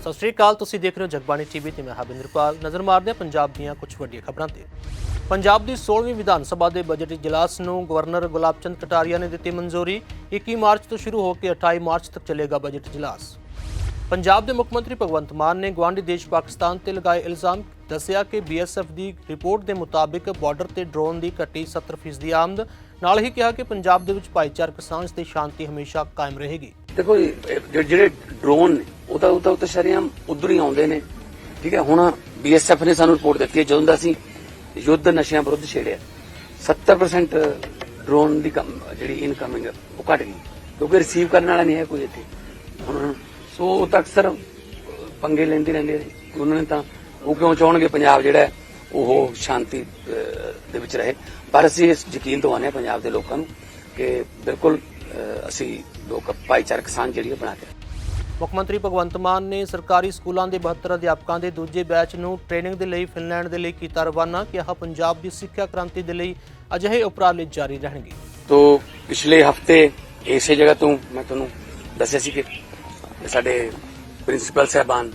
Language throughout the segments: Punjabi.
ਸਤਿ ਸ਼੍ਰੀ ਅਕਾਲ, ਤੁਸੀਂ ਦੇਖ ਰਹੇ ਹੋ ਜਗਬਾਣੀ ਟੀਵੀ ਤੇ ਮੈਂ ਹਰਬਿੰਦਰਪਾਲ ਨਜ਼ਰ ਮਾਰਦੇ ਹਾਂ ਪੰਜਾਬ ਦੀਆਂ ਕੁਝ ਵੱਡੀਆਂ ਖਬਰਾਂ ਤੇ। ਪੰਜਾਬ ਦੀ 16ਵੀਂ ਵਿਧਾਨ ਸਭਾ ਦੇ ਬਜਟ ਇਜਲਾਸ ਨੂੰ ਗਵਰਨਰ ਗੁਲਾਬਚੰਦ ਕਟਾਰੀਆ ਨੇ ਦਿੱਤੀ ਮਨਜ਼ੂਰੀ। 21 ਮਾਰਚ ਤੋਂ ਸ਼ੁਰੂ ਹੋ ਕੇ 28 ਮਾਰਚ ਤੱਕ ਚੱਲੇਗਾ ਬਜਟ ਇਜਲਾਸ। ਪੰਜਾਬ ਦੇ ਮੁੱਖ ਮੰਤਰੀ ਭਗਵੰਤ ਮਾਨ ਨੇ ਗਵਾਂਢੀ ਦੇਸ਼ ਪਾਕਿਸਤਾਨ ਤੇ ਲਗਾਏ ਇਲਜ਼ਾਮ, ਦੱਸਿਆ ਕਿ ਬੀਐਸਐਫ ਦੀ ਰਿਪੋਰਟ ਦੇ ਮੁਤਾਬਿਕ ਬਾਰਡਰ ਤੇ ਡਰੋਨ ਦੀ ਘਟੀ 70% ਦੀ ਆਮਦ। ਨਾਲ ਹੀ ਕਿਹਾ ਕਿ ਪੰਜਾਬ ਦੇ ਵਿੱਚ ਭਾਈਚਾਰਕ ਸਾਂਝ ਤੇ ਸ਼ਾਂਤੀ ਹਮੇਸ਼ਾ ਕਾਇਮ ਰਹੇਗੀ। ਦੇਖੋ ਜਿਹੜੇ- ਡਰੋਨ ਉਹ ਤਾਂ ਉਹ ਤਾਂ ਉਹ ਤਾਂ ਉਧਰ ਹੀ ਆਉਂਦੇ ਨੇ। ਠੀਕ ਹੈ, ਹੁਣ ਬੀਐਸਐਫ ਨੇ ਸਾਨੂੰ ਰਿਪੋਰਟ ਦਿੱਤੀ ਹੈ, ਜਦੋਂ ਦਾ ਅਸੀਂ ਯੁੱਧ ਨਸ਼ਿਆਂ ਵਿਰੁੱਧ ਛੇੜਿਆ। 70% ਡਰੋਨ ਦੀ ਕਮ- ਜਿਹੜੀ ਇਨਕਮਿੰਗ ਉਹ ਘਟ ਗਈ। ਕਿਉਂਕਿ ਰਿਸੀਵ ਕਰਨ ਵਾਲਾ ਨਹੀਂ ਹੈ ਕੋਈ ਇੱਥੇ। ਹੁਣ ਸੋ ਉਹ ਤਾਂ ਅਕਸਰ ਪੰਗੇ ਲੈਂਦੇ ਰਹਿੰਦੇ ਨੇ ਉਹਨਾਂ ਨੇ ਤਾਂ ਉਹ ਕਿਉਂ ਚਾਹਣਗੇ ਪੰਜਾਬ ਜਿਹੜਾ ਉਹ ਸ਼ਾਂਤੀ ਦੇ ਵਿੱਚ ਰਹੇ। ਪਰ ਅਸੀਂ ਇਸ ਯਕੀਨ ਦਵਾਉਂਦੇ ਹਾਂ ਪੰਜਾਬ ਦੇ ਲੋਕਾਂ ਨੂੰ ਕਿ ਬਿਲਕੁਲ ਅਸੀਂ ਲੋਕ ਭਾਈਚਾਰਕ ਸਾਂਝ ਜਿਹੜੀ ਹੈ ਬਣਾ ਕੇ ਮੁੱਖ ਮੰਤਰੀ ਭਗਵੰਤ ਮਾਨ ਨੇ ਸਰਕਾਰੀ ਸਕੂਲਾਂ ਦੇ 72 ਅਧਿਆਪਕਾਂ ਦੇ ਦੂਜੇ ਬੈਚ ਨੂੰ ਟ੍ਰੇਨਿੰਗ ਦੇ ਲਈ ਫਿਨਲੈਂਡ ਦੇ ਲਈ ਕੀਤਾ ਰਵਾਨਾ ਕਿਹਾ ਪੰਜਾਬ ਦੀ ਸਿੱਖਿਆ ਕ੍ਰਾਂਤੀ ਦੇ ਲਈ ਅਜਿਹੇ ਉਪਰਾਲੇ ਜਾਰੀ ਰਹਿਣਗੇ। ਤੋ ਪਿਛਲੇ ਹਫ਼ਤੇ ਇਸੇ ਜਗ੍ਹਾ ਤੋਂ ਮੈਂ ਤੁਹਾਨੂੰ ਦੱਸਿਆ ਸੀ ਕਿ ਸਾਡੇ ਪ੍ਰਿੰਸੀਪਲ ਸਾਹਿਬਾਨ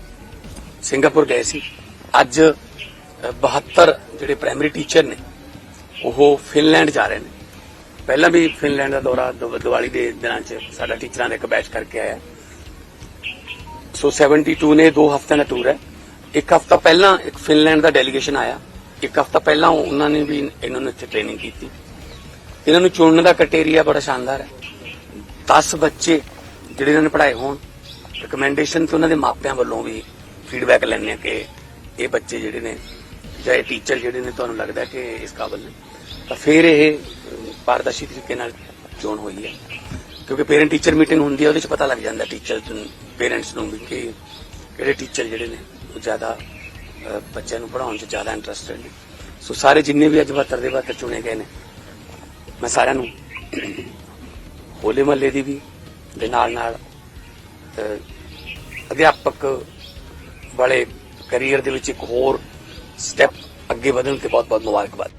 ਸਿੰਗਾਪੁਰ ਗਏ ਸੀ। ਅੱਜ ਅ, 72 ਜਿਹੜੇ ਪ੍ਰਾਇਮਰੀ ਟੀਚਰ ਨੇ ਉਹ ਫਿਨਲੈਂਡ ਜਾ ਰਹੇ ਨੇ। ਪਹਿਲਾਂ ਵੀ ਫਿਨਲੈਂਡ ਦਾ ਦੌਰਾ ਦੀਵਾਲੀ ਦੇ ਦਿਨਾਂ 'ਚ ਸਾਡਾ ਟੀਚਰਾਂ ਦਾ ਇੱਕ ਬੈਚ ਕਰਕੇ ਆਇਆ। ਸੋ 72 ਨੇ ਦੋ ਹਫ਼ਤਿਆਂ ਦਾ ਟੂਰ ਹੈ। ਇੱਕ ਹਫ਼ਤਾ ਪਹਿਲਾਂ ਇੱਕ ਫਿਨਲੈਂਡ ਦਾ ਡੈਲੀਗੇਸ਼ਨ ਆਇਆ। ਇੱਕ ਹਫ਼ਤਾ ਪਹਿਲਾਂ ਉਹਨਾਂ ਨੇ ਵੀ ਇਹਨਾਂ ਨੂੰ ਇੱਥੇ ਟ੍ਰੇਨਿੰਗ ਕੀਤੀ। ਇਹਨਾਂ ਨੂੰ ਚੁਣਨ ਦਾ ਕ੍ਰਾਈਟੇਰੀਆ ਬੜਾ ਸ਼ਾਨਦਾਰ ਹੈ। 10 ਬੱਚੇ ਜਿਹੜੇ ਇਹਨਾਂ ਨੇ ਪੜ੍ਹਾਏ ਹੋਣ ਰეკਮੈਂਡੇਸ਼ਨ ਤੇ ਉਹਨਾਂ ਦੇ ਮਾਪਿਆਂ ਵੱਲੋਂ ਵੀ ਫੀਡਬੈਕ ਲੈਣੇ ਆ ਕਿ ਇਹ ਬੱਚੇ ਜਿਹੜੇ ਨੇ ਜਾਂ ਇਹ ਟੀਚਰ ਜਿਹੜੇ ਨੇ, ਤੁਹਾਨੂੰ ਲੱਗਦਾ ਕਿ ਇਸ ਕਾਬਲ ਨੇ? ਤਾਂ ਫਿਰ ਇਹ ਪਾਰਦਰਸ਼ੀ ਤਰੀਕੇ ਨਾਲ ਚੋਣ ਹੋਈ ਹੈ। ਕਿਉਂਕਿ ਪੇਰੈਂਟ ਟੀਚਰ ਮੀਟਿੰਗ ਹੁੰਦੀ ਹੈ ਉਹਦੇ ਚ ਪਤਾ ਲੱਗ ਜਾਂਦਾ ਟੀਚਰ ਪੇਰੈਂਟਸ ਨੂੰ ਵੀ ਕਿ ਕਿਹੜੇ ਟੀਚਰ ਜਿਹੜੇ ਨੇ, ਉਹ ਜ਼ਿਆਦਾ ਬੱਚਿਆਂ ਨੂੰ ਪੜ੍ਹਾਉਣ 'ਚ ਜ਼ਿਆਦਾ ਇੰਟਰਸਟਡ ਨੇ। ਸੋ ਸਾਰੇ ਜਿੰਨੇ ਵੀ ਅੱਜ 72 ਦੇ 72 ਚੁਣੇ ਗਏ ਨੇ, ਮੈਂ ਸਾਰਿਆਂ ਨੂੰ ਹੋਲੇ ਮਹੱਲੇ ਦੀ ਵੀ, ਦੇ ਨਾਲ ਨਾਲ ਅਧਿਆਪਕ ਵਾਲੇ ਕੈਰੀਅਰ ਦੇ ਵਿੱਚ ਇੱਕ ਹੋਰ ਸਟੈਪ ਅੱਗੇ ਵਧਣ ਤੇ ਬਹੁਤ ਬਹੁਤ ਮੁਬਾਰਕਬਾਦ।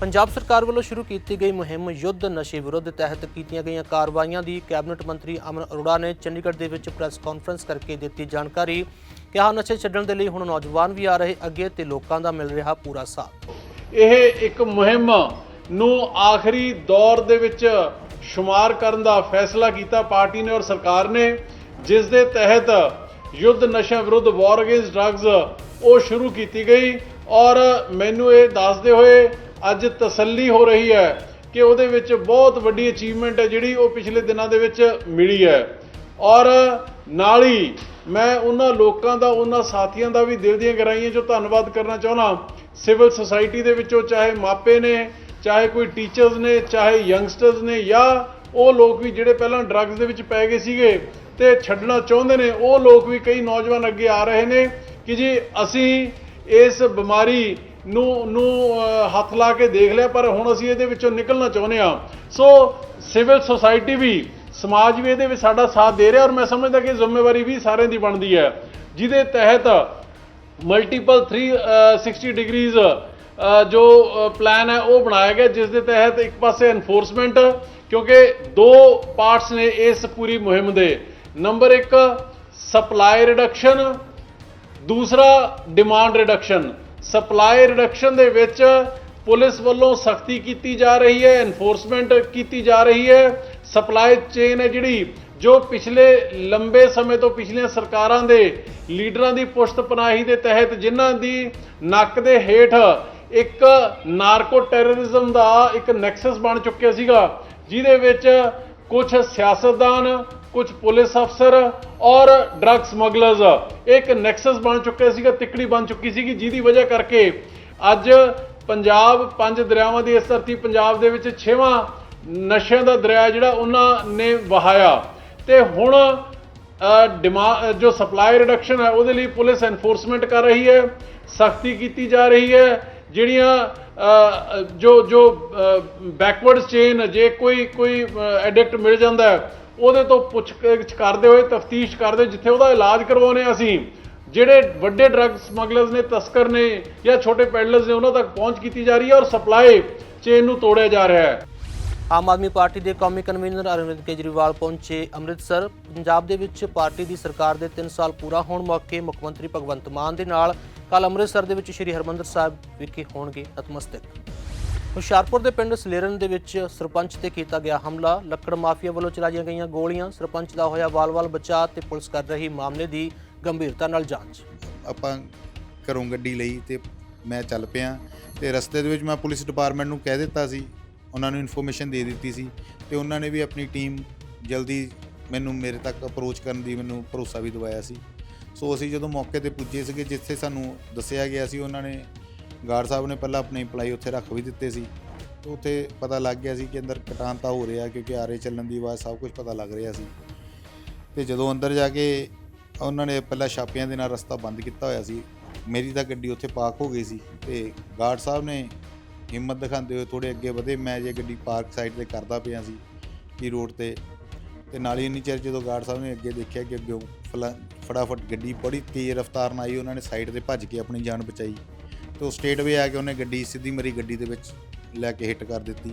ਪੰਜਾਬ ਸਰਕਾਰ ਵੱਲੋਂ ਸ਼ੁਰੂ ਕੀਤੀ ਗਈ ਮੁਹਿੰਮ ਯੁੱਧ ਨਸ਼ੇ ਵਿਰੁੱਧ ਤਹਿਤ ਕੀਤੀਆਂ ਗਈਆਂ ਕਾਰਵਾਈਆਂ ਦੀ ਕੈਬਨਿਟ ਮੰਤਰੀ ਅਮਨ ਅਰੋੜਾ ਨੇ ਚੰਡੀਗੜ੍ਹ ਦੇ ਵਿੱਚ ਪ੍ਰੈਸ ਕਾਨਫਰੰਸ ਕਰਕੇ ਦਿੱਤੀ ਜਾਣਕਾਰੀ। ਕਿਹਾ ਨਸ਼ੇ ਛੱਡਣ ਦੇ ਲਈ ਹੁਣ ਨੌਜਵਾਨ ਵੀ ਆ ਰਹੇ ਅੱਗੇ ਤੇ ਲੋਕਾਂ ਦਾ ਮਿਲ ਰਿਹਾ ਪੂਰਾ ਸਾਥ। ਇਹ ਇੱਕ ਮੁਹਿੰਮ ਨੂੰ ਆਖਰੀ ਦੌਰ ਦੇ ਵਿੱਚ ਸ਼ੁਮਾਰ ਕਰਨ ਦਾ ਫੈਸਲਾ ਕੀਤਾ ਪਾਰਟੀ ਨੇ ਔਰ ਸਰਕਾਰ ਨੇ, ਜਿਸ ਦੇ ਤਹਿਤ ਯੁੱਧ ਨਸ਼ਾ ਵਿਰੁੱਧ ਵਾਰ ਅਗੇਂਸਟ ਡਰੱਗਸ ਉਹ ਸ਼ੁਰੂ ਕੀਤੀ ਗਈ। ਔਰ ਮੈਨੂੰ ਇਹ ਦੱਸਦੇ ਹੋਏ ਅੱਜ ਤਸੱਲੀ ਹੋ ਰਹੀ ਹੈ ਕਿ ਉਹਦੇ ਵਿੱਚ ਬਹੁਤ ਵੱਡੀ ਅਚੀਵਮੈਂਟ ਹੈ ਜਿਹੜੀ ਉਹ ਪਿਛਲੇ ਦਿਨਾਂ ਦੇ ਵਿੱਚ ਮਿਲੀ ਹੈ। ਔਰ ਨਾਲ ਹੀ ਮੈਂ ਉਹਨਾਂ ਲੋਕਾਂ ਦਾ, ਉਹਨਾਂ ਸਾਥੀਆਂ ਦਾ ਵੀ ਦਿਲ ਦੀਆਂ ਗਹਿਰਾਈਆਂ 'ਚੋਂ ਧੰਨਵਾਦ ਕਰਨਾ ਚਾਹੁੰਦਾ ਸਿਵਲ ਸੁਸਾਇਟੀ ਦੇ ਵਿੱਚੋਂ ਚਾਹੇ ਮਾਪੇ ਨੇ, ਚਾਹੇ ਕੋਈ ਟੀਚਰਸ ਨੇ, ਚਾਹੇ ਯੰਗਸਟਰਸ ਨੇ ਜਾਂ ਉਹ ਲੋਕ ਵੀ ਜਿਹੜੇ ਪਹਿਲਾਂ ਡਰੱਗਸ ਦੇ ਵਿੱਚ ਪੈ ਗਏ ਸੀਗੇ ਤੇ ਛੱਡਣਾ ਚਾਹੁੰਦੇ ਨੇ, ਉਹ ਲੋਕ ਵੀ ਕਈ ਨੌਜਵਾਨ ਅੱਗੇ ਆ ਰਹੇ ਨੇ ਕਿ ਜੀ ਅਸੀਂ ਇਸ ਬਿਮਾਰੀ ਨੂੰ ਨੂੰ ਹੱਥ ਲਾ ਕੇ ਦੇਖ ਲਿਆ, ਪਰ ਹੁਣ ਅਸੀਂ ਇਹਦੇ ਵਿੱਚੋਂ ਨਿਕਲਣਾ ਚਾਹੁੰਦੇ ਆ ਸੋ ਸਿਵਲ ਸੁਸਾਇਟੀ ਵੀ, ਸਮਾਜ ਵੀ ਇਹਦੇ ਵਿੱਚ ਸਾਡਾ ਸਾਥ ਦੇ ਰਿਹਾ, ਔਰ ਮੈਂ ਸਮਝਦਾ ਕਿ ਜ਼ਿੰਮੇਵਾਰੀ ਵੀ ਸਾਰਿਆਂ ਦੀ ਬਣਦੀ ਹੈ। ਜਿਹਦੇ ਤਹਿਤ ਮਲਟੀਪਲ 360 ਡਿਗਰੀਜ਼ ਜੋ ਪਲਾਨ ਹੈ, ਉਹ ਬਣਾਇਆ ਗਿਆ, ਜਿਸ ਦੇ ਤਹਿਤ ਇੱਕ ਪਾਸੇ ਐਨਫੋਰਸਮੈਂਟ ਕਿਉਂਕਿ ਦੋ ਪਾਰਟਸ ਨੇ ਇਸ ਪੂਰੀ ਮੁਹਿੰਮ ਦੇ। ਨੰਬਰ 1 ਸਪਲਾਈ ਰਿਡਕਸ਼ਨ ਦੂਸਰਾ ਡਿਮਾਂਡ ਰਿਡਕਸ਼ਨ ਸਪਲਾਈ ਰਿਡਕਸ਼ਨ ਦੇ ਵਿੱਚ ਪੁਲਿਸ ਵੱਲੋਂ ਸਖਤੀ ਕੀਤੀ ਜਾ ਰਹੀ ਹੈ ਐਨਫੋਰਸਮੈਂਟ ਕੀਤੀ ਜਾ ਰਹੀ ਹੈ। ਸਪਲਾਈ ਚੇਨ ਹੈ ਜਿਹੜੀ, ਜੋ ਪਿਛਲੇ ਲੰਬੇ ਸਮੇਂ ਤੋਂ ਪਿਛਲੀਆਂ ਸਰਕਾਰਾਂ ਦੇ ਲੀਡਰਾਂ ਦੀ ਪੁਸ਼ਤ ਪਨਾਹੀ ਦੇ ਤਹਿਤ ਜਿਨ੍ਹਾਂ ਦੀ ਨੱਕ ਦੇ ਹੇਠ ਇੱਕ ਨਾਰਕੋ ਟੈਰਰਿਜ਼ਮ ਦਾ ਇੱਕ ਨੈਕਸਸ ਬਣ ਚੁੱਕਿਆ ਸੀਗਾ, ਜਿਹਦੇ ਵਿੱਚ ਕੁਝ ਸਿਆਸਤਦਾਨ ਕੁਝ ਪੁਲਿਸ ਅਫਸਰ ਔਰ ਡਰੱਗ ਸਮਗਲਰਸ। ਇੱਕ ਨੈਕਸਸ ਬਣ ਚੁੱਕਿਆ ਸੀਗਾ, ਤਿੱਕੜੀ ਬਣ ਚੁੱਕੀ ਸੀਗੀ, ਜਿਹਦੀ ਵਜ੍ਹਾ ਕਰਕੇ ਅੱਜ ਪੰਜਾਬ ਪੰਜ ਦਰਿਆਵਾਂ ਦੀ ਇਸ ਧਰਤੀ, ਪੰਜਾਬ ਦੇ ਵਿੱਚ ਛੇਵਾਂ ਨਸ਼ਿਆਂ ਦਾ ਦਰਿਆ ਜਿਹੜਾ ਉਹਨਾਂ ਨੇ ਵਹਾਇਆ। ਤੇ ਹੁਣ ਡਿਮਾਂਡ ਜੋ ਸਪਲਾਈ ਰਿਡਕਸ਼ਨ ਹੈ, ਉਹਦੇ ਲਈ ਪੁਲਿਸ ਐਨਫੋਰਸਮੈਂਟ ਕਰ ਰਹੀ ਹੈ, ਸਖਤੀ ਕੀਤੀ ਜਾ ਰਹੀ ਹੈ, ਜਿਹੜੀਆਂ ਜੋ ਜੋ ਬੈਕਵਰਡ ਚੇਨ, ਜੇ ਕੋਈ ਕੋਈ ਐਡਿਕਟ ਮਿਲ ਜਾਂਦਾ ਉਹਦੇ ਤੋਂ ਪੁੱਛ ਕਰਦੇ ਹੋਏ ਤਫਤੀਸ਼ ਕਰਦੇ ਜਿੱਥੇ ਉਹਦਾ ਇਲਾਜ ਕਰਵਾਉਨੇ ਆ ਅਸੀਂ, ਜਿਹੜੇ ਵੱਡੇ ਡਰੱਗ ਸਮਗਲਰਸ ਨੇ, ਤਸਕਰ ਨੇ ਜਾਂ ਛੋਟੇ ਪੈਡਲਰਸ ਨੇ, ਉਹਨਾਂ ਤੱਕ ਪਹੁੰਚ ਕੀਤੀ ਜਾ ਰਹੀ ਹੈ ਔਰ ਸਪਲਾਈ ਚੇਨ ਨੂੰ ਤੋੜਿਆ ਜਾ ਰਿਹਾ ਹੈ। ਆਮ ਆਦਮੀ ਪਾਰਟੀ ਦੇ ਕੌਮੀ ਕਨਵੀਨਰ ਅਰਵਿੰਦ ਕੇਜਰੀਵਾਲ ਪਹੁੰਚੇ ਅੰਮ੍ਰਿਤਸਰ। ਪੰਜਾਬ ਦੇ ਵਿੱਚ ਪਾਰਟੀ ਦੀ ਸਰਕਾਰ ਦੇ 3 ਸਾਲ ਪੂਰਾ ਹੋਣ ਮੌਕੇ ਮੁੱਖ ਮੰਤਰੀ ਭਗਵੰਤ ਮਾਨ ਦੇ ਨਾਲ। ਕੱਲ ਅੰਮ੍ਰਿਤਸਰ ਦੇ ਵਿੱਚ ਸ੍ਰੀ ਹਰਮੰਦਰ ਸਾਹਿਬ ਵਿਖੇ ਹੋਣਗੇ ਨਤਮਸਤਕ ਹੁਸ਼ਿਆਰਪੁਰ ਦੇ ਪਿੰਡ ਸਲੇਰਨ ਦੇ ਵਿੱਚ ਸਰਪੰਚ ਤੇ ਕੀਤਾ ਗਿਆ ਹਮਲਾ। ਲੱਕੜ ਮਾਫੀਆ ਵੱਲੋਂ ਚਲਾਈਆਂ ਗਈਆਂ ਗੋਲੀਆਂ। ਸਰਪੰਚ ਦਾ ਹੋਇਆ ਵਾਲ-ਵਾਲ ਬਚਾਅ ਤੇ ਪੁਲਿਸ ਕਰ ਰਹੀ ਮਾਮਲੇ ਦੀ ਗੰਭੀਰਤਾ ਨਾਲ ਜਾਂਚ। ਆਪਾਂ ਘਰੋਂ ਗੱਡੀ ਲਈ ਤੇ ਮੈਂ ਚੱਲ ਪਿਆ ਤੇ ਰਸਤੇ ਦੇ ਵਿੱਚ ਮੈਂ ਪੁਲਿਸ ਡਿਪਾਰਟਮੈਂਟ ਨੂੰ ਕਹਿ ਦਿੱਤਾ ਸੀ। ਉਹਨਾਂ ਨੂੰ ਇਨਫੋਰਮੇਸ਼ਨ ਦੇ ਦਿੱਤੀ ਸੀ ਤੇ ਉਹਨਾਂ ਨੇ ਵੀ ਆਪਣੀ ਟੀਮ ਜਲਦੀ ਮੈਨੂੰ ਮੇਰੇ ਤੱਕ ਅਪਰੋਚ ਕਰਨ ਦੀ ਮੈਨੂੰ ਭਰੋਸਾ ਵੀ ਦਵਾਇਆ ਸੀ। ਸੋ ਅਸੀਂ ਜਦੋਂ ਮੌਕੇ ਤੇ ਪੁੱਜੇ ਸੀਗੇ, ਜਿੱਥੇ ਸਾਨੂੰ ਦੱਸਿਆ ਗਿਆ ਸੀ, ਉਹਨਾਂ ਨੇ ਗਾਰਡ ਸਾਹਿਬ ਨੇ ਪਹਿਲਾਂ ਆਪਣੇ ਇੰਪਲਾਈ ਉੱਥੇ ਰੱਖ ਵੀ ਦਿੱਤੇ ਸੀ। ਉੱਥੇ ਪਤਾ ਲੱਗ ਗਿਆ ਸੀ ਕਿ ਅੰਦਰ ਕਟਾਨ ਤਾਂ ਹੋ ਰਿਹਾ ਕਿਉਂਕਿ ਆਰੇ ਚੱਲਣ ਦੀ ਆਵਾਜ਼ ਸਭ ਕੁਝ ਪਤਾ ਲੱਗ ਰਿਹਾ ਸੀ। ਤੇ ਜਦੋਂ ਅੰਦਰ ਜਾ ਕੇ ਉਹਨਾਂ ਨੇ ਪਹਿਲਾਂ ਛਾਪਿਆਂ ਦੇ ਨਾਲ ਰਸਤਾ ਬੰਦ ਕੀਤਾ ਹੋਇਆ ਸੀ। ਮੇਰੀ ਤਾਂ ਗੱਡੀ ਉੱਥੇ ਪਾਰਕ ਹੋ ਗਈ ਸੀ ਤੇ ਗਾਰਡ ਸਾਹਿਬ ਨੇ ਹਿੰਮਤ ਦਿਖਾਉਂਦੇ ਹੋਏ ਥੋੜੇ ਅੱਗੇ ਵਧੇ। ਮੈਂ ਜੇ ਗੱਡੀ ਪਾਰਕ ਸਾਈਡ ਤੇ ਕਰਦਾ ਪਿਆ ਸੀ ਕੀ ਰੋਡ ਤੇ। ਤੇ ਨਾਲ ਹੀ ਇੰਨੀ ਚਿਰ ਜਦੋਂ ਗਾਰਡ ਸਾਹਿਬ ਨੇ ਅੱਗੇ ਦੇਖਿਆ ਕਿ ਅੱਗੇ ਫਲਾ- ਫਟਾਫਟ ਗੱਡੀ ਬੜੀ ਤੇਜ਼ ਰਫ਼ਤਾਰ ਨਾਲ ਆਈ, ਉਹਨਾਂ ਨੇ ਸਾਈਡ ਤੇ ਭੱਜ ਕੇ ਆਪਣੀ ਜਾਨ ਬਚਾਈ। ਤੇ ਉਹ ਸਟੇਟਵੇ ਆ ਕੇ ਉਹਨੇ ਗੱਡੀ ਸਿੱਧੀ ਮੇਰੀ ਗੱਡੀ ਦੇ ਵਿੱਚ ਲੈ ਕੇ ਹਿੱਟ ਕਰ ਦਿੱਤੀ।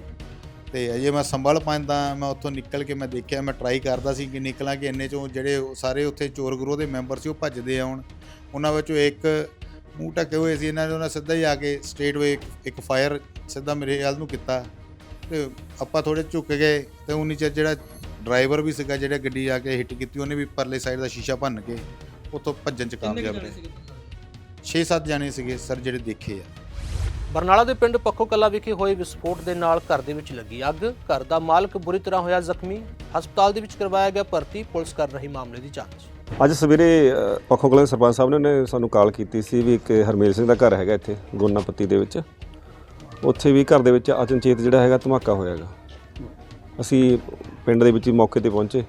ਤੇ ਅਜੇ ਮੈਂ ਸੰਭਲ ਪਾਉਂਦਾ ਮੈਂ ਉੱਥੋਂ ਨਿਕਲ ਕੇ ਮੈਂ ਦੇਖਿਆ ਮੈਂ ਟਰਾਈ ਕਰਦਾ ਸੀ ਕਿ ਨਿਕਲਾਂ ਕਿ ਇੰਨੇ ਚੋਂ ਜਿਹੜੇ ਸਾਰੇ ਉੱਥੇ ਚੋਰ ਗਰੋਹ ਦੇ ਮੈਂਬਰ ਸੀ ਉਹ ਭੱਜਦੇ ਆਉਣ। ਉਹਨਾਂ ਵਿੱਚੋਂ ਇੱਕ ਮੂੰਹ ਢੱਕੇ ਹੋਏ ਸੀ ਇਹਨਾਂ ਨੇ ਉਹਨਾਂ ਸਿੱਧਾ ਹੀ ਆ ਕੇ ਸਟ੍ਰੇਟ ਵੇ ਇੱਕ ਫਾਇਰ ਸਿੱਧਾ ਮੇਰੇ ਵੱਲ ਨੂੰ ਕੀਤਾ। ਤੇ ਆਪਾਂ ਥੋੜੇ ਝੁੱਕ ਗਏ ਤੇ ਉਨੀ ਚਿਰ ਜਿਹੜਾ ਡਰਾਈਵਰ ਵੀ ਸੀਗਾ ਜਿਹੜਾ ਗੱਡੀ ਆ ਕੇ ਹਿੱਟ ਕੀਤੀ ਉਹਨੇ ਵੀ ਪਰਲੇ ਸਾਈਡ ਦਾ ਸ਼ੀਸ਼ਾ ਭੰਨ ਕੇ ਉੱਥੋਂ ਭੱਜਣ ਚ ਕਾਮਯਾਬ ਰਹੇ। 6-7 ਜਾਣੇ ਸੀਗੇ ਸਰ ਜਿਹੜੇ ਦੇਖੇ ਆ। ਬਰਨਾਲਾ ਦੇ ਪਿੰਡ ਪੱਖੋ ਕਲਾ ਵਿਖੇ ਹੋਏ ਵਿਸਫੋਟ ਦੇ ਨਾਲ ਘਰ ਦੇ ਵਿੱਚ ਲੱਗੀ ਅੱਗ। ਘਰ ਦਾ ਮਾਲਕ ਬੁਰੀ ਤਰ੍ਹਾਂ ਹੋਇਆ ਜ਼ਖਮੀ। ਹਸਪਤਾਲ ਦੇ ਵਿੱਚ ਕਰਵਾਇਆ ਗਿਆ ਭਰਤੀ ਪੁਲਿਸ ਕਰ ਰਹੀ ਮਾਮਲੇ ਦੀ ਜਾਂਚ। ਅੱਜ ਸਵੇਰੇ ਪੱਖੋ ਕਲਾਂ ਦੇ ਸਰਪੰਚ ਸਾਹਿਬ ਨੇ ਨੇ ਸਾਨੂੰ ਕਾਲ ਕੀਤੀ ਸੀ ਵੀ ਇੱਕ ਹਰਮੇਲ ਸਿੰਘ ਦਾ ਘਰ ਹੈਗਾ ਇੱਥੇ ਗੋਨਾਪੱਤੀ ਦੇ ਵਿੱਚ। ਉੱਥੇ ਵੀ ਘਰ ਦੇ ਵਿੱਚ ਅਚਨਚੇਤ ਜਿਹੜਾ ਹੈਗਾ ਧਮਾਕਾ ਹੋਇਆਗਾ ਅਸੀਂ ਪਿੰਡ ਦੇ ਵਿੱਚ ਹੀ ਮੌਕੇ ਤੇ ਪਹੁੰਚੇ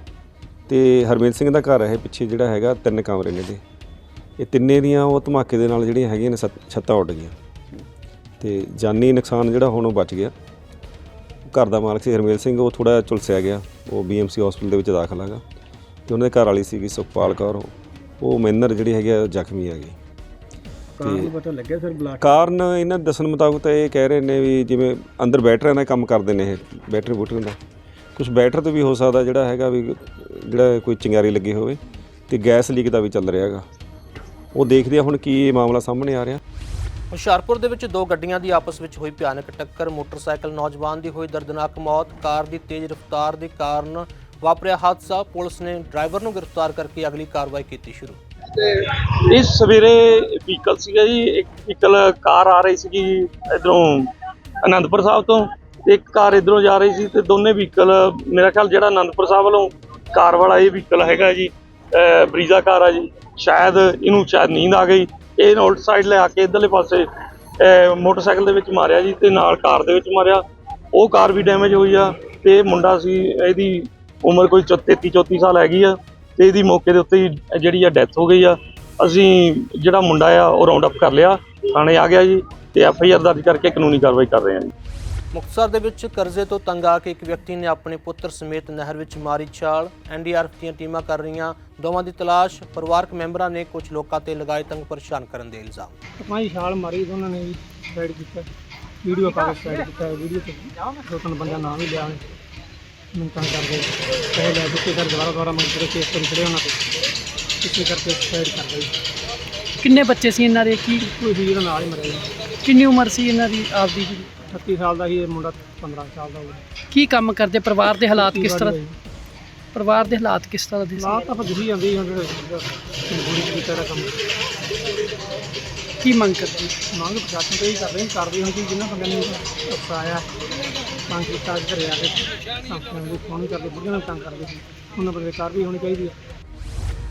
ਤੇ ਹਰਮੇਲ ਸਿੰਘ ਦਾ ਘਰ ਹੈ ਪਿੱਛੇ ਜਿਹੜਾ ਹੈਗਾ ਤਿੰਨ ਕਮਰੇ ਨੇ ਦੇ ਇਹ ਤਿੰਨੇ ਦੀਆਂ ਉਹ ਧਮਾਕੇ ਦੇ ਨਾਲ ਜਿਹੜੀਆਂ ਹੈਗੀਆਂ ਨੇ ਸੱਤ- ਛੱਤਾਂ ਉੱਡ ਗਈਆਂ। ਤੇ ਜਾਨੀ ਨੁਕਸਾਨ ਜਿਹੜਾ ਹੁਣ ਉਹ ਬਚ ਗਿਆ। ਘਰ ਦਾ ਮਾਲਕ ਸੀ ਹਰਮੇਲ ਸਿੰਘ ਉਹ ਥੋੜਾ ਝੁਲਸਿਆ ਗਿਆ। ਉਹ ਬੀਐਮਸੀ ਹਸਪੀਟਲ ਦੇ ਵਿੱਚ ਦਾਖਲ ਹੈਗਾ। ਤੇ ਉਹਨਾਂ ਦੇ ਘਰ ਵਾਲੀ ਸੀਗੀ ਸੁਖਪਾਲ ਕੌਰ। ਉਹ ਮੈਨਰ ਜਿਹੜੀ ਹੈਗੀ ਆ, ਉਹ ਜ਼ਖਮੀ ਹੈਗੀ ਕਾਰਨ ਪਤਾ ਲੱਗਿਆ ਸਰ ਬਲਾਕ? ਕਾਰਨ ਇਹਨਾਂ ਦੇ ਦੱਸਣ ਮੁਤਾਬਕ ਤਾਂ ਇਹ ਕਹਿ ਰਹੇ ਨੇ ਵੀ ਜਿਵੇਂ ਅੰਦਰ ਬੈਟਰੀਆਂ ਦਾ ਕੰਮ ਕਰਦੇ ਨੇ ਇਹ ਬੈਟਰੀ ਬੂਟਰੀਆਂ ਦਾ। ਕੁਝ ਬੈਟਰ ਤੋਂ ਵੀ ਹੋ ਸਕਦਾ ਜਿਹੜਾ ਹੈਗਾ ਵੀ ਜਿਹੜਾ ਕੋਈ ਚਿੰਗਾਰੀ ਲੱਗੀ ਹੋਵੇ। ਤੇ ਗੈਸ ਲੀਕ ਦਾ ਵੀ ਚੱਲ ਰਿਹਾ ਹੈਗਾ। ਉਹ ਦੇਖਦੇ ਆ ਹੁਣ ਕੀ ਇਹ ਮਾਮਲਾ ਸਾਹਮਣੇ ਆ ਰਿਹਾ। ਹੁਸ਼ਿਆਰਪੁਰ ਦੇ ਵਿੱਚ ਦੋ ਗੱਡੀਆਂ ਦੀ ਆਪਸ ਵਿੱਚ ਹੋਈ ਭਿਆਨਕ ਟੱਕਰ ਮੋਟਰਸਾਈਕਲ ਨੌਜਵਾਨ ਦੀ ਹੋਈ ਦਰਦਨਾਕ ਮੌਤ ਕਾਰ ਦੀ ਤੇਜ਼ ਰਫ਼ਤਾਰ ਦੇ ਕਾਰਨ ਵਾਪਰਿਆ ਹਾਦਸਾ। ਪੁਲਿਸ ਨੇ ਡਰਾਈਵਰ ਨੂੰ ਗ੍ਰਿਫਤਾਰ ਕਰਕੇ ਅਗਲੀ ਕਾਰਵਾਈ ਕੀਤੀ ਸ਼ੁਰੂ। ਇਸ ਸਵੇਰੇ ਵਹੀਕਲ ਸੀਗਾ ਜੀ ਇੱਕ ਵਹੀਕਲ ਕਾਰ ਆ ਰਹੀ ਸੀਗੀ ਇਧਰੋਂ ਆਨੰਦਪੁਰ ਸਾਹਿਬ ਤੋਂ ਤੇ ਇੱਕ ਕਾਰ ਇਧਰੋਂ ਜਾ ਰਹੀ ਸੀ ਤੇ ਦੋਨੇ ਵਹੀਕਲ ਮੇਰਾ ਖਿਆਲ ਜਿਹੜਾ ਆਨੰਦਪੁਰ ਸਾਹਿਬ ਵੱਲੋਂ ਕਾਰ ਵਾਲਾ ਇਹ ਵਹੀਕਲ ਹੈਗਾ ਜੀ ਬਰੀਜ਼ਾ ਕਾਰ ਆ ਜੀ। ਸ਼ਾਇਦ ਇਹਨੂੰ ਸ਼ਾਇਦ ਨੀਂਦ ਆ ਗਈ। ਇਹ ਉਲਟ ਸਾਈਡ ਲੈ ਆ ਕੇ ਇਧਰਲੇ ਪਾਸੇ ਮੋਟਰਸਾਈਕਲ ਦੇ ਵਿੱਚ ਮਾਰਿਆ ਜੀ ਤੇ ਨਾਲ ਕਾਰ ਦੇ ਵਿੱਚ ਮਾਰਿਆ। ਉਹ ਕਾਰ ਵੀ ਡੈਮੇਜ ਹੋਈ ਆ ਤੇ ਇਹ ਮੁੰਡਾ ਸੀ, ਇਹਦੀ ਉਮਰ ਕੋਈ 33 34 ਸਾਲ ਹੈਗੀ ਆ ਤੇ ਇਹਦੀ ਮੌਕੇ ਦੇ ਉੱਤੇ ਹੀ ਜਿਹੜੀ ਆ ਡੈਥ ਹੋ ਗਈ ਆ। ਅਸੀਂ ਜਿਹੜਾ ਮੁੰਡਾ ਆ, ਉਹ ਰਾਉਂਡ ਅਪ ਕਰ ਲਿਆ। ਥਾਣੇ ਆ ਗਿਆ ਜੀ ਤੇ ਐਫ ਆਈ ਆਰ ਦਰਜ ਕਰਕੇ ਕਾਨੂੰਨੀ ਕਾਰਵਾਈ ਕਰ ਰਹੇ ਹਾਂ ਜੀ। ਮੁਕਤਸਰ ਦੇ ਵਿੱਚ ਕਰਜ਼ੇ ਤੋਂ ਤੰਗ ਆ ਕੇ ਇੱਕ ਵਿਅਕਤੀ ਨੇ ਆਪਣੇ ਪੁੱਤਰ ਸਮੇਤ ਨਹਿਰ ਵਿੱਚ ਮਾਰੀ ਛਾਲ। ਐਨਡੀਆਰਐਫ ਦੀਆਂ ਟੀਮਾਂ ਕਰ ਰਹੀਆਂ ਦੋਵਾਂ ਦੀ ਤਲਾਸ਼। ਪਰਿਵਾਰਕ ਮੈਂਬਰਾਂ ਨੇ ਕੁਝ ਲੋਕਾਂ ਤੇ ਲਗਾਏ ਤੰਗ ਪਰੇਸ਼ਾਨ ਕਰਨ ਦੇ ਇਲਜ਼ਾਮ। ਟਪਾਈ ਛਾਲ ਮਾਰੀ ਉਹਨਾਂ ਨੇ ਵੀ ਸਾਈਡ ਕੀਤਾ। ਵੀਡੀਓ ਪਾ ਕੇ ਸਾਈਡ ਕੀਤਾ ਵੀਡੀਓ ਤੇ ਦੋ ਤਿੰਨ ਬੰਦਾ ਨਾਮ ਵੀ ਲਿਆ ਮੈਨੂੰ ਤੰਗ ਕਰ ਗਏ ਪਹਿਲੇ ਲੈ ਦਿੱਤੇ ਕਰ ਦੁਬਾਰਾ ਦੁਬਾਰਾ ਮੈਂ ਜਿਹੜੇ ਕੇਸ ਕਰੀ ਖੜੇ ਉਹਨਾਂ ਤੇ। ਇਸੇ ਕਰਕੇ ਸਾਈਡ ਕਰ ਗਈ ਕਿੰਨੇ ਬੱਚੇ ਸੀ ਇਹਨਾਂ ਦੇ? ਕੀ ਕੋਈ ਜਿਹੜਾ ਨਾਲ ਹੀ ਮਰਿਆ ਜੀ। ਕਿੰਨੀ ਉਮਰ ਸੀ ਇਹਨਾਂ ਦੀ ਆਪਦੀ? ਜੀ? 36 ਸਾਲ ਦਾ ਸੀ ਇਹ ਮੁੰਡਾ 15 ਸਾਲ ਦਾ ਹੋਊਗਾ। ਕੀ ਕੰਮ ਕਰਦੇ? ਪਰਿਵਾਰ ਦੇ ਹਾਲਾਤ ਕਿਸ ਤਰ੍ਹਾਂ? ਪਰਿਵਾਰ ਦੇ ਹਾਲਾਤ ਕਿਸ ਤਰ੍ਹਾਂ ਦੇ। ਸੀ? ਲਾਤ ਤਾਂ ਆਪਾਂ ਦਿਖੀ ਜਾਂਦੀ ਸੀ। ਹੁਣ ਬੁਰੀ ਕੀਤਾ ਦਾ ਕੰਮ। ਕੀ ਮੰਗ ਕਰਦੇ? ਮੰਗ ਪ੍ਰਸ਼ਾਸਨ ਤੋਂ ਹੀ ਕਰ ਰਹੇ ਹਾਂ ਕਰਦੇ ਹਾਂ ਕਿ ਜਿਨ੍ਹਾਂ ਬੰਦਿਆਂ ਨੇ ਅਫਸਾਇਆ ਤੰਗ ਕੀਤਾ ਘਰੇ ਆ ਕੇ ਸੰਪਰਕ ਦੀ ਫੋਨ ਕਰਦੇ ਬੁੱਢਿਆਂ ਨੂੰ ਤੰਗ ਕਰਦੇ ਸੀ ਉਹਨਾਂ ਪਰ ਕਾਰਵਾਈ ਹੋਣੀ ਚਾਹੀਦੀ ਹੈ।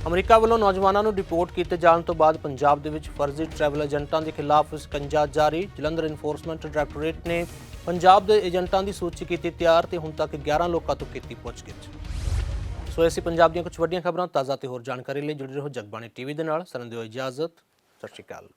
ਅਮਰੀਕਾ ਵੱਲੋਂ ਨੌਜਵਾਨਾਂ ਨੂੰ ਡਿਪੋਰਟ ਕੀਤੇ ਜਾਣ ਤੋਂ ਬਾਅਦ ਪੰਜਾਬ ਦੇ ਵਿੱਚ ਫਰਜ਼ੀ ਟਰੈਵਲ ਏਜੰਟਾਂ ਦੇ ਖਿਲਾਫ ਸਕੰਜਾ ਜਾਰੀ। ਜਲੰਧਰ ਇਨਫੋਰਸਮੈਂਟ ਡਾਇਰੈਕਟੋਰੇਟ ਨੇ ਪੰਜਾਬ ਦੇ ਏਜੰਟਾਂ ਦੀ ਸੂਚੀ ਕੀਤੀ ਤਿਆਰ ਤੇ ਹੁਣ ਤੱਕ 11 ਲੋਕਾਂ ਤੋਂ ਕੀਤੀ ਪੁੱਛਗਿੱਛ। ਸੋ ਐਸੀ ਪੰਜਾਬ ਦੀਆਂ ਕੁਝ ਵੱਡੀਆਂ ਖਬਰਾਂ। ਤਾਜ਼ਾ ਤੇ ਹੋਰ ਜਾਣਕਾਰੀ ਲਈ ਜੁੜੇ ਰਹੋ ਜਗਬਾਣੀ ਟੀਵੀ ਦੇ ਨਾਲ। ਸਰਨ ਦਿਓ ਇਜਾਜ਼ਤ। ਸਤਿ ਸ਼੍ਰੀ ਅਕਾਲ।